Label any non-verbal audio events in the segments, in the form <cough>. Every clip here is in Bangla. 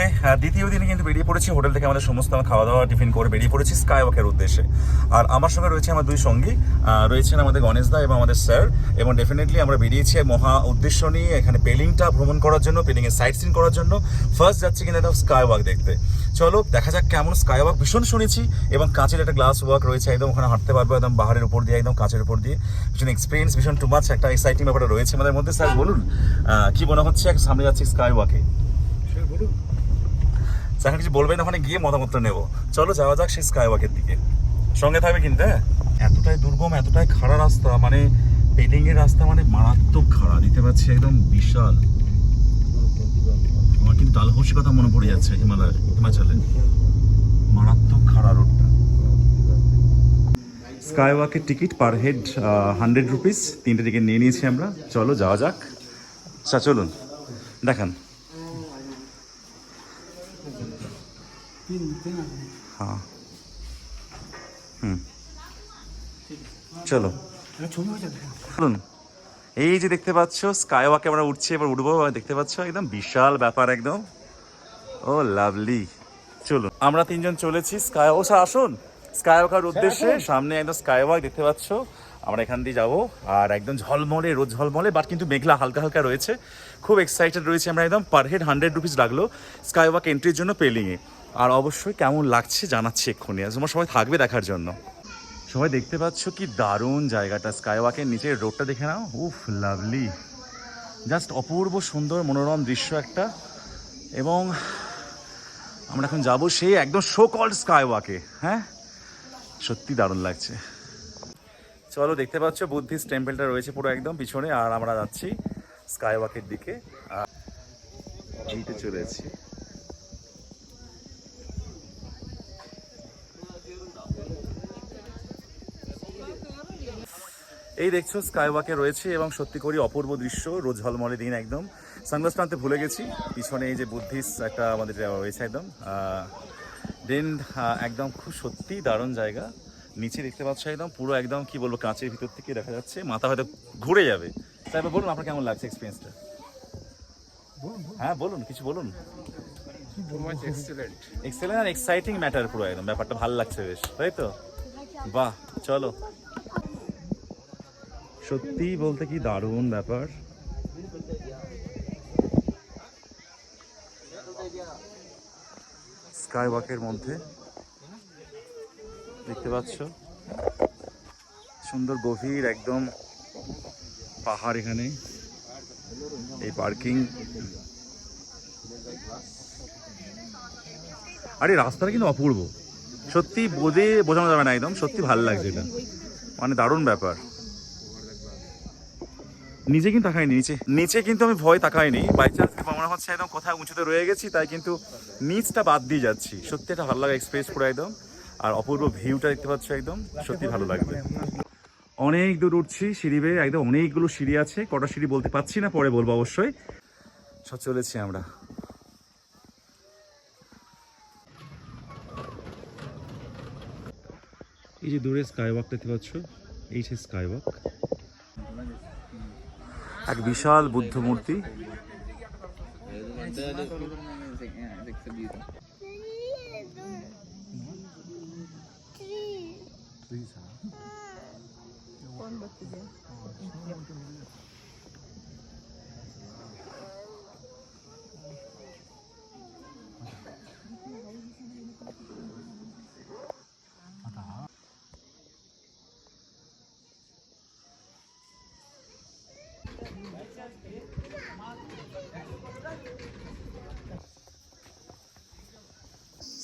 ওকে দ্বিতীয় দিনে কিন্তু বেরিয়ে পড়েছি। হোটেল থেকে আমাদের সমস্ত আমরা খাওয়া দাওয়া টিফিন করে বেরিয়ে পড়েছি স্কাই ওয়াকের উদ্দেশ্যে। আর আমার সঙ্গে রয়েছে আমার দুই সঙ্গী। রয়েছেন আমাদের গণেশ দা এবং আমাদের স্যার। এবং ডেফিনেটলি আমরা বেরিয়েছি মহা উদ্দেশ্য নিয়ে এখানে পেলিংটা ভ্রমণ করার জন্য পেলিংয়ের সাইট সিন করার জন্য। ফার্স্ট যাচ্ছি কিন্তু একটা স্কাই ওয়াক দেখতে। চলো, দেখা যাক কেমন স্কাই ওয়াক ভীষণ শুনেছি এবং কাঁচের একটা গ্লাস ওয়াক রয়েছে, একদম ওখানে হাঁটতে পারব, একদম পাহাড়ের উপর দিয়ে, একদম কাঁচের উপর দিয়ে। ভীষণ এক্সপিরিয়েন্স ভীষণ টু মাচ একটা এক্সাইটিং ব্যাপারটা রয়েছে আমাদের মধ্যে। স্যার, বলুন কি মনে হচ্ছে? সামনে যাচ্ছি স্কাই ওয়াকে এখন কিছু বলবেন, ওখানে গিয়ে মতামত নেব। চলো যাওয়া যাক সেই স্কাই ওয়াকের দিকে। সঙ্গে থাকবে কিন্তু হ্যাঁ? এতটাই দুর্গম, এতটাই খাড়া রাস্তা মানে পেলিং এর রাস্তা মানে মারাত্মক খাড়া দিতে পারছি একদম বিশাল। আমার কিন্তু ডালহৌসি কথা মনে পড়ে যাচ্ছে, হিমালয়ের হিমাচলে মারাত্মক খাড়া রোডটা। Sky ওয়াকের ticket per head hundred rupees তিনটে টিকিট নিয়ে নিয়েছি আমরা। চলো যাওয়া যাক। আচ্ছা চলুন। দেখান। হ্যাঁ। হুম। চলো। শুনুন এই যে দেখতে পাচ্ছ স্কাই ওয়াকে আমরা উঠছি এবার উঠবো দেখতে পাচ্ছ একদম বিশাল ব্যাপার একদম। ও লাভলি চলুন আমরা তিনজন চলেছি স্কাই ও স্যার আসুন। স্কাই ওয়াকার উদ্দেশ্যে সামনে একদম স্কাই ওয়াক দেখতে পাচ্ছ। আমরা এখান দিয়ে যাব আর একদম ঝলমলে রোদ ঝলমলে বাট কিন্তু মেঘলা হালকা হালকা রয়েছে। খুব এক্সাইটেড রয়েছে আমরা একদম পার হেড হান্ড্রেড রুপিস লাগল স্কাই ওয়াক এন্ট্রির জন্য পেলিংয়ে আর অবশ্যই কেমন লাগছে জানাচ্ছি এক্ষুনি। তোমার সবাই থাকবে দেখার জন্য। সবাই দেখতে পাচ্ছ কি দারুণ জায়গাটা। স্কাইওয়াকের নিচের রোডটা দেখে নাও। উফ লাভলি জাস্ট অপূর্ব সুন্দর মনোরম দৃশ্য একটা। এবং আমরা এখন যাব সেই একদম শো কল্ড স্কাইওয়াকে হ্যাঁ? সত্যি দারুণ লাগছে। চলো দেখতে পাচ্ছ বুদ্ধিস্ট টেম্পলটা রয়েছে পুরো একদম পিছনে। আর আমরা যাচ্ছি স্কাই ওয়াকের দিকে। আর এইতে চলেছি এই দেখছ স্কাইওয়াকে রয়েছে এবং সত্যি করি অপূর্ব দৃশ্য রোজ ঝলমলে দিন একদম। সানগ্লাস টানতে ভুলে গেছি পিছনে এই যে বুদ্ধিস্ট একটা আমাদের রয়েছে একদম। দেন একদম খুব সত্যি দারুণ জায়গা। নিচে দেখতে পাচ্ছ একদম পুরো একদম কি বলব কাঁচের ভিতর থেকে দেখা যাচ্ছে মাথা হয়তো ঘুরে যাবে। তাই বলুন আপনার কেমন লাগছে এক্সপিরিয়েন্সটা হ্যাঁ বলুন কিছু বলুন। এক্সেলেন্ট আর এক্সাইটিং ম্যাটার পুরো একদম ব্যাপারটা ভালো লাগছে বেশ তাই তো? বাহ চলো। সত্যি বলতে কি দারুণ ব্যাপার? স্কাই ওয়াকের মধ্যে। দেখতে পাচ্ছ? সুন্দর গভীর একদম পাহাড় এখানে। এই পার্কিং। আরে, রাস্তাটা কিন্তু অপূর্ব। সত্যি বোঝে, বোঝানো যাবে না একদম। সত্যি ভালো লাগছে এটা। মানে দারুণ ব্যাপার। নিচে কিন্তু তাকাইনি নিচে। নিচে কিন্তু আমি ভয় তাকাইনি। বাই চান্স মনে হচ্ছে একদম কোথায় উঁচুতে রয়ে গেছি, তাই কিন্তু নিচটা বাদ দিয়ে যাচ্ছি। সত্যি একটা ভালো লাগা এক্সপিরিয়েন্স পুরো একদম। আর অপূর্ব ভিউটা দেখতে পাচ্ছ একদম। সত্যি ভালো লাগবে। অনেক দূর উঠছি সিঁড়ি বেয়ে, একদম অনেকগুলো সিঁড়ি আছে। কটা সিঁড়ি বলতে পারছি না, পরে বলব অবশ্যই। সব চলেছি আমরা। এই যে দূরে স্কাই ওয়াক দেখতে পাচ্ছ, এই সেই স্কাই ওয়াক এক বিশাল বুদ্ধ মূর্তি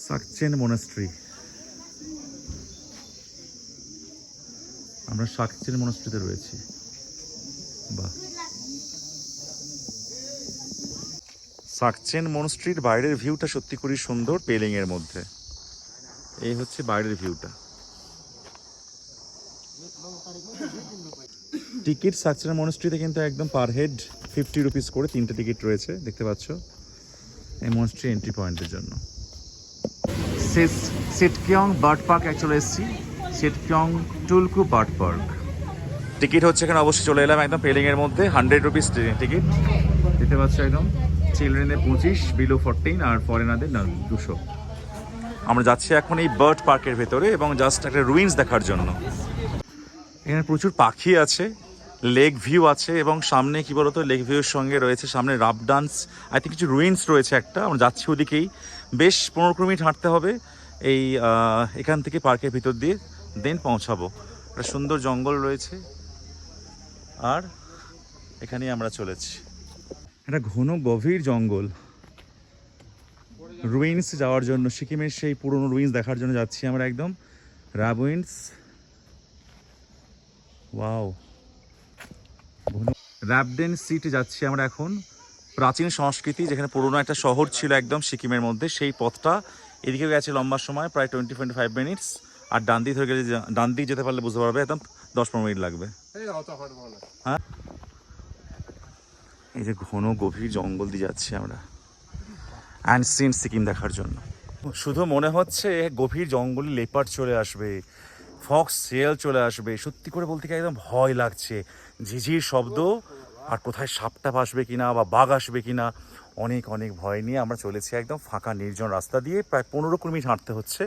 সাকচেন মনাস্ট্রি আমরা সাকচেন মনাস্ট্রিতে রয়েছি। বাহ। সাকচেন মনস্ট্রির বাইরের ভিউটা সত্যি খুবই সুন্দর পেলিং এর মধ্যে। এই হচ্ছে বাইরের ভিউটা। টিকিট সাকচেন মনস্ট্রিতে কিন্তু একদম পার হেড ফিফটি রুপিস করে তিনটে টিকিট রয়েছে দেখতে পাচ্ছ? এই মনস্ট্রি এন্ট্রি পয়েন্টের জন্য। সিটকিয়ং বার্ড পার্ক চলে এসেছি। Sidkeong Tulku bird park ticket হচ্ছে এখানে অবশ্যই চলে এলাম একদম পেলিং এর মধ্যে হান্ড্রেড রুপিস টিকিট। দেখতে পাচ্ছ একদম? চিলড্রেনের পঁচিশ বিলো ফোরটিন আর ফরেনারদের না দুশো। আমরা যাচ্ছি এখন এই বার্ড পার্কের ভেতরে এবং জাস্ট একটা রুইন্স দেখার জন্য। এখানে প্রচুর পাখি আছে। লেক ভিউ আছে এবং সামনে, কি বলতো, লেক ভিউর সঙ্গে রয়েছে সামনে রাব ডান্স, আই থিঙ্ক কিছু রুইন্স রয়েছে একটা, আমরা যাচ্ছি ওদিকেই। বেশ পনেরো কুড়ি মিনিট হাঁটতে হবে, এই এখান থেকে পার্কের ভিতর দিয়ে, দেন পৌঁছাবো। একটা সুন্দর জঙ্গল রয়েছে, আর এখানেই আমরা চলেছি। একটা ঘন গভীর জঙ্গল। রুইন্স যাওয়ার জন্য, সিকিমের সেই পুরনো রুইন্স দেখার জন্য যাচ্ছি আমরা একদম। রাবুইন্স ওয়াও। র্যাবডেন সিটি যাচ্ছি আমরা এখন। প্রাচীন সংস্কৃতি যেখানে পুরনো একটা শহর ছিল একদম সিকিমের মধ্যে সেই পথটা এদিকে গেছে লম্বা সময় প্রায় টোয়েন্টি টোয়েন্টি ফাইভ মিনিটস আর ডান দিক ধরে গেলে ডান দিক যেতে পারলে বুঝতে পারবে একদম দশ পনেরো মিনিট লাগবে। হ্যাঁ? এই যে ঘন গভীর জঙ্গল দিয়ে যাচ্ছি আমরা। অ্যান্সিয়েন্ট সিকিম দেখার জন্য। শুধু মনে হচ্ছে গভীর জঙ্গলে লেপার চলে আসবে ফক্স সেল চলে আসবে সত্যি করে বলতে কি একদম ভয় লাগছে। ঝিঝির শব্দ আর কোথায় সাপটাপ আসবে কিনা বা বাঘ আসবে কিনা অনেক অনেক ভয় নিয়ে আমরা চলেছি একদম ফাঁকা নির্জন রাস্তা দিয়ে। প্রায় পনেরো কুড়ি মিনিট হাঁটতে হচ্ছে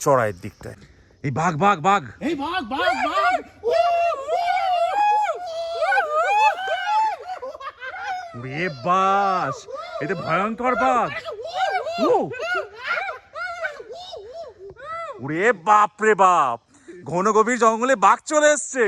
চড়াইয়ের দিকটায়। এই বাঘ বাঘ বাঘ! এই বাঘ বাঘ বাঘ! রে বাস! এটা ভয়ঙ্কর বাঘ! ওরে বাপ রে বাপ! ঘন গভীর জঙ্গলে বাঘ চলে এসছে।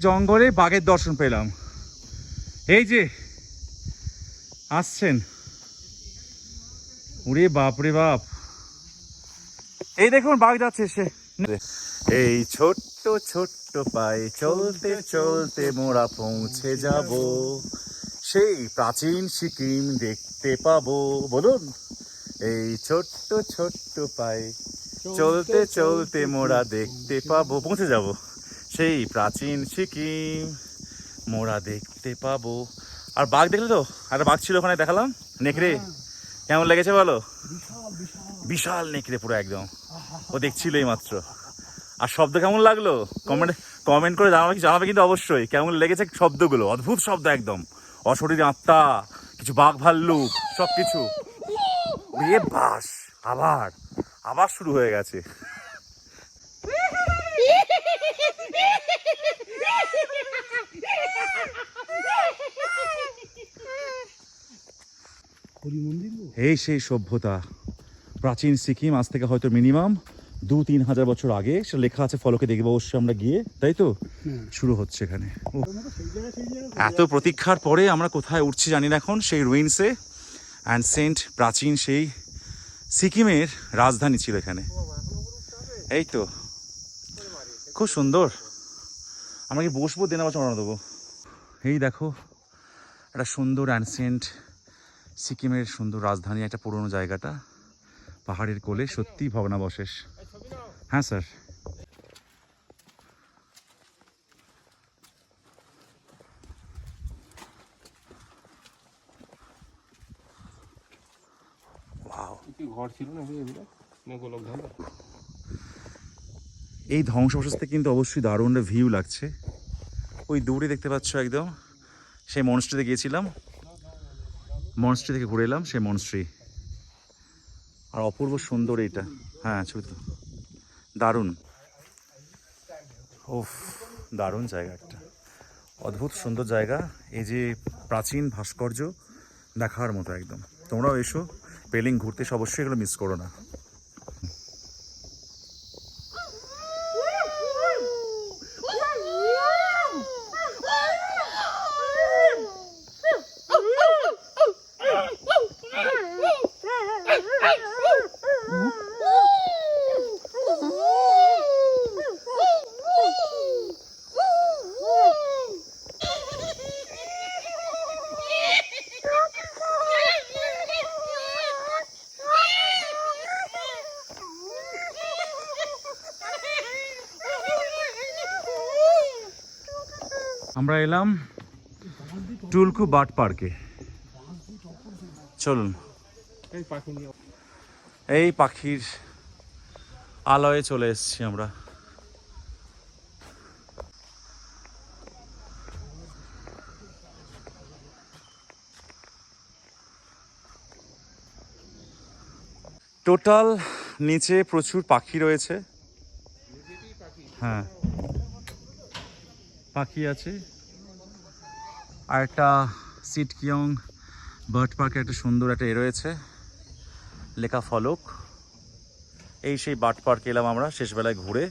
জঙ্গলে বাঘের দর্শন পেলাম। এই যে, আসছেন। ওরে বাপ রে বাপ। এই দেখুন বাঘ যাচ্ছে, সে এই ছোট্ট ছোট্ট পায়ে চলতে চলতে মোরা পৌঁছে যাব। সেই প্রাচীন সিকিম দেখতে পাবো। বলুন, এই ছোট্ট ছোট্ট পায়ে চলতে চলতে মোরা দেখতে পাবো। পৌঁছে যাব। সেই প্রাচীন সিকিম মোরা দেখতে পাবো। আর বাঘ দেখলে তো? আর বাঘ ছিল ওখানে দেখালাম? নেকড়ে? কেমন লেগেছে বলো? বিশাল নেকড়ে পুরো একদম। ও দেখছিল এই মাত্র। আর শব্দ কেমন লাগল? কমেন্ট কমেন্ট করে জানাবে কি জানাবে কিন্তু অবশ্যই। কেমন লেগেছে শব্দগুলো? অদ্ভুত শব্দ একদম। অশরীর আত্মা কিছু বাঘ ভাল্লুক সব কিছু বাস! আবার আবার শুরু হয়ে গেছে। <laughs> এই সেই সভ্যতা। প্রাচীন সিকিম আজ থেকে হয়তো মিনিমাম দু তিন হাজার বছর আগে সেটা লেখা আছে ফলকে দেখব অবশ্যই আমরা গিয়ে তাই তো? শুরু হচ্ছে এখানে। এত প্রতীক্ষার পরে আমরা কোথায় উঠছি জানি না এখন সেই রুইন্সে অ্যান্ড সেন্ট প্রাচীন সেই সিকিমের রাজধানী ছিল এখানে। এই তো। খুব সুন্দর। আমরা কি বসবো? দেনা বছর দেবো। এই দেখো একটা সুন্দর অ্যানসেন্ট সিকিমের সুন্দর রাজধানী একটা পুরনো জায়গাটা। পাহাড়ের কোলে সত্যি ভগ্নাবশেষ। হ্যাঁ স্যার। ঘর ছিল না এই কিন্তু অবশ্যই দারুণ ভিউ লাগছে। ওই দূরে দেখতে পাচ্ছ একদম সেই মনস্ট্রিতে গিয়েছিলাম। মনস্ট্রি থেকে ঘুরে এলাম, সেই মনস্ট্রি আর অপূর্ব সুন্দর এইটা। হ্যাঁ ছবি তো দারুণ। ওফ দারুণ জায়গা একটা। অদ্ভুত সুন্দর জায়গা। এই যে প্রাচীন ভাস্কর্য দেখার মতো একদম। তোমরাও এসো, পেলিং ঘুরতে অবশ্যই এগুলো মিস করো না। আমরা এলাম টুলকু বাট পার্কে। চলুন। এই পাখির আলয়ে চলে এসেছি আমরা। টোটাল নিচে প্রচুর পাখি রয়েছে। হ্যাঁ। পাখি আছে। আর একটা সিটকিয়ং বার্ড পার্কে একটা সুন্দর একটা এ রয়েছে, লেখা ফলক। এই সেই বার্ড পার্কে এলাম আমরা, শেষবেলায় ঘুরে।